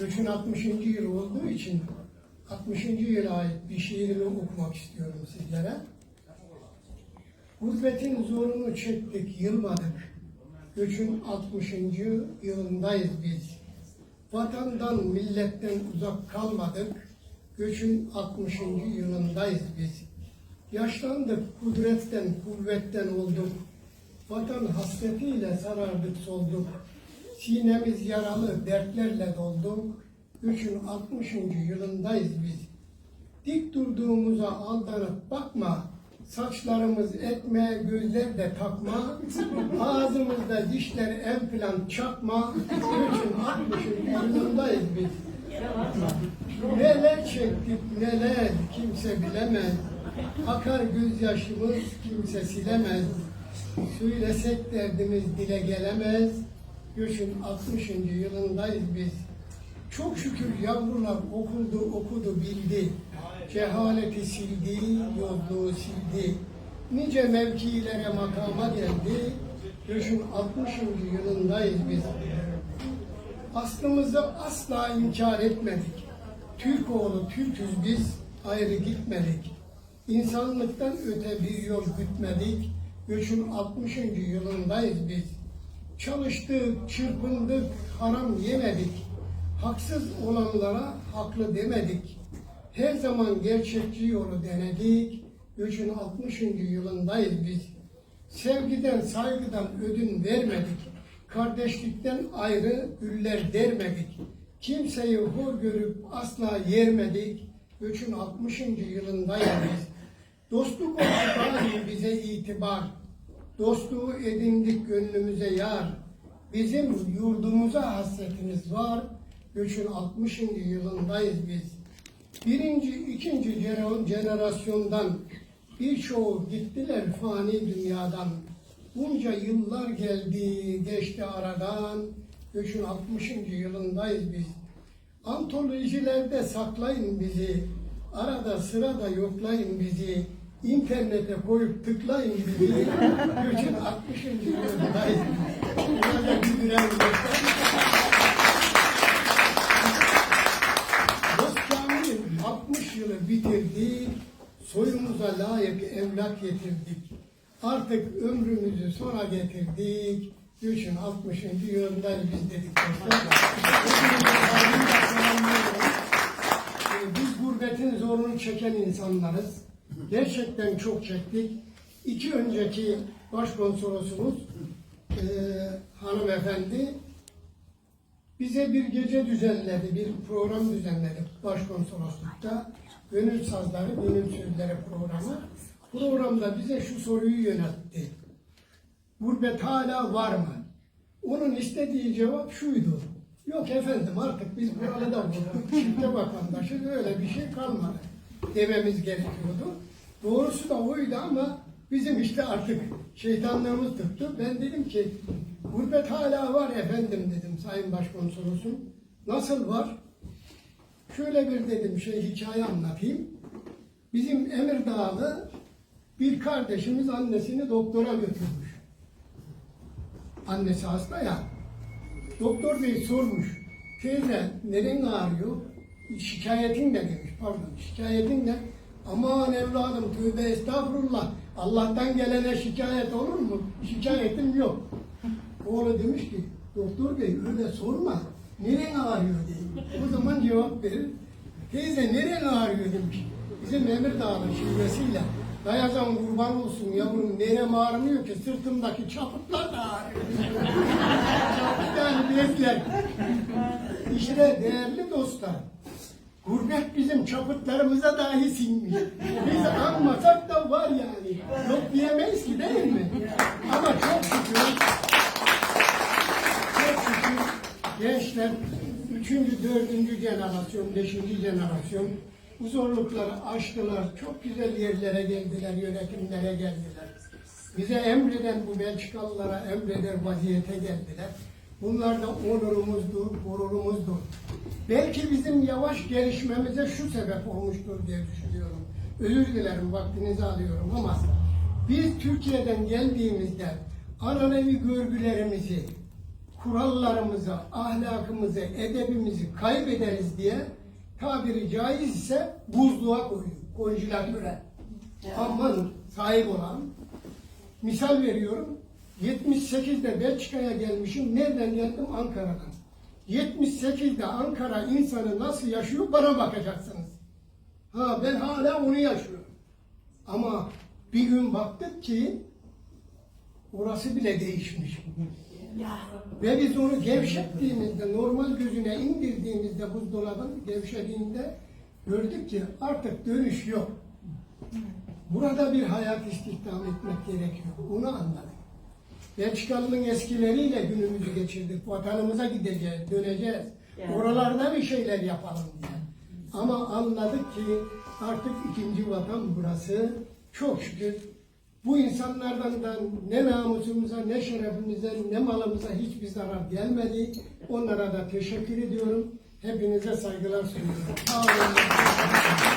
Göçün 60. yılı olduğu için 60. yıla ait bir şiirimi okumak istiyorum sizlere. Gurbetin zorunu çektik, yılmadık. Göçün 60. yılındayız biz. Vatandan, milletten uzak kalmadık. Göçün 60. yılındayız biz. Yaşlandık, kudretten, kuvvetten olduk. Vatan hasretiyle sarardık, solduk. Sinemiz yaralı, dertlerle dolduk. Göçün 60. yılındayız biz. Dik durduğumuza aldanıp bakma. Saçlarımız etme, gözler de takma. Ağzımızda dişler en plan çakma. Göçün 60. yılındayız biz. Neler çektik neler kimse bilemez. Akar gözyaşımız kimse silemez. Söylesek derdimiz dile gelemez. Göçün 60. yılındayız biz. Çok şükür yavrular okuldu okudu bildi. Cehaleti sildi, yolluğu sildi. Nice mevkilere makama geldi. Göçün 60. yılındayız biz. Aslımızı asla inkar etmedik. Türk oğlu Türküz biz, ayrı gitmedik. İnsanlıktan öte bir yol gütmedik. Göçün 60. yılındayız biz. Çalıştık, çırpındık, haram yemedik. Haksız olanlara haklı demedik. Her zaman gerçekçi yolu denedik. Göçün 60. yılındayız biz. Sevgiden, saygıdan ödün vermedik. Kardeşlikten ayrı güller dermedik. Kimseyi hor görüp asla yermedik. Göçün 60. yılındayız biz. Dostluk oldu bize itibar. Dostluğu edindik gönlümüze yar. Bizim yurdumuza hasretimiz var. Göçün 60. yılındayız biz. Birinci, ikinci jener- jenerasyondan birçoğu gittiler fani dünyadan. Bunca yıllar geldi, geçti aradan. Göçün 60. yılındayız biz. Antolojilerde saklayın bizi. Arada sırada yoklayın bizi. İnternete koyup tıklayın bizi. Göçün 60. yılındayız biz. Burada bir göster. Dostane 60 yılı bitirdik, soyumuza layık evlat getirdik. Artık ömrümüzü sona getirdik. Göçün 60. yılındayız biz dedik Biz gurbetin zorunu çeken insanlarız. Gerçekten çok çektik. İki önceki başkonsolosumuz e, hanımefendi bize bir gece düzenledi, bir program düzenledi başkonsoloslukta. Gönül Sazları, Gönül Sözleri programı. Programda bize şu soruyu yöneltti. Gurbet hala var mı? Onun istediği cevap şuydu. Yok efendim artık biz burada vurduk, çifte vatandaşız öyle bir şey kalmadı dememiz gerekiyordu. Doğrusu da oydu ama bizim işte artık şeytanlığımız tuttu. Ben dedim ki gurbet hala var efendim dedim Sayın Başkonsolosum. Nasıl var? Şöyle bir dedim şey hikaye anlatayım. Bizim Emirdağlı bir kardeşimiz annesini doktora götürmüş. Annesi hasta ya. Doktor bey sormuş. Teyze neren ağrıyor? Şikayetin ne demiş pardon. Şikayetin ne? Aman evladım tövbe estağfurullah. Allah'tan gelene şikayet olur mu? Şikayetim yok. Oğlu demiş ki doktor bey öyle sorma. Neren ağrıyor diye. O zaman cevap verir. Teyze neren ağrıyor demiş. Bizim Emirdağ'ın şivesiyle. Dayazan kurban olsun yavrum nerem ağrımıyor ki sırtımdaki çaputlar da ağrıyor. yani bezler. İşte değerli dostlar. Gurbet bizim çaputlarımıza dahi sinmiş. Biz anmasak da var yani. Yok diyemeyiz ki değil mi? Ama çok şükür çok şükür gençler üçüncü, dördüncü jenerasyon, beşinci jenerasyon bu zorlukları aştılar. Çok güzel yerlere geldiler, yönetimlere geldiler. Bize emreden bu Belçikalılara emreder vaziyete geldiler. Bunlar da onurumuzdur, gururumuzdur. Belki bizim yavaş gelişmemize şu sebep olmuştur diye düşünüyorum. Özür dilerim vaktinizi alıyorum ama biz Türkiye'den geldiğimizde ananevi görgülerimizi, kurallarımızı, ahlakımızı, edebimizi kaybederiz diye tabiri caiz ise buzluğa koyduk, konjelatöre. Aman sahip olan. Misal veriyorum, 78'de Belçika'ya gelmişim, nereden geldim? Ankara'dan. 78'de Ankara insanı nasıl yaşıyor bana bakacaksınız. Ha ben hala onu yaşıyorum. Ama bir gün baktık ki orası bile değişmiş. Ve biz onu gevşettiğimizde, normal gözüne indirdiğimizde buzdolabın gevşediğinde gördük ki artık dönüş yok. Burada bir hayat istihdam etmek gerekiyor. Onu anladık. Belçikalı'nın eskileriyle günümüzü geçirdik. Vatanımıza gideceğiz, döneceğiz. Yani. Oralarda bir şeyler yapalım diye. Ama anladık ki artık ikinci vatan burası. Çok şükür bu insanlardan da ne namusumuza, ne şerefimize, ne malımıza hiçbir zarar gelmedi. Onlara da teşekkür ediyorum. Hepinize saygılar sunuyorum. Sağ olun.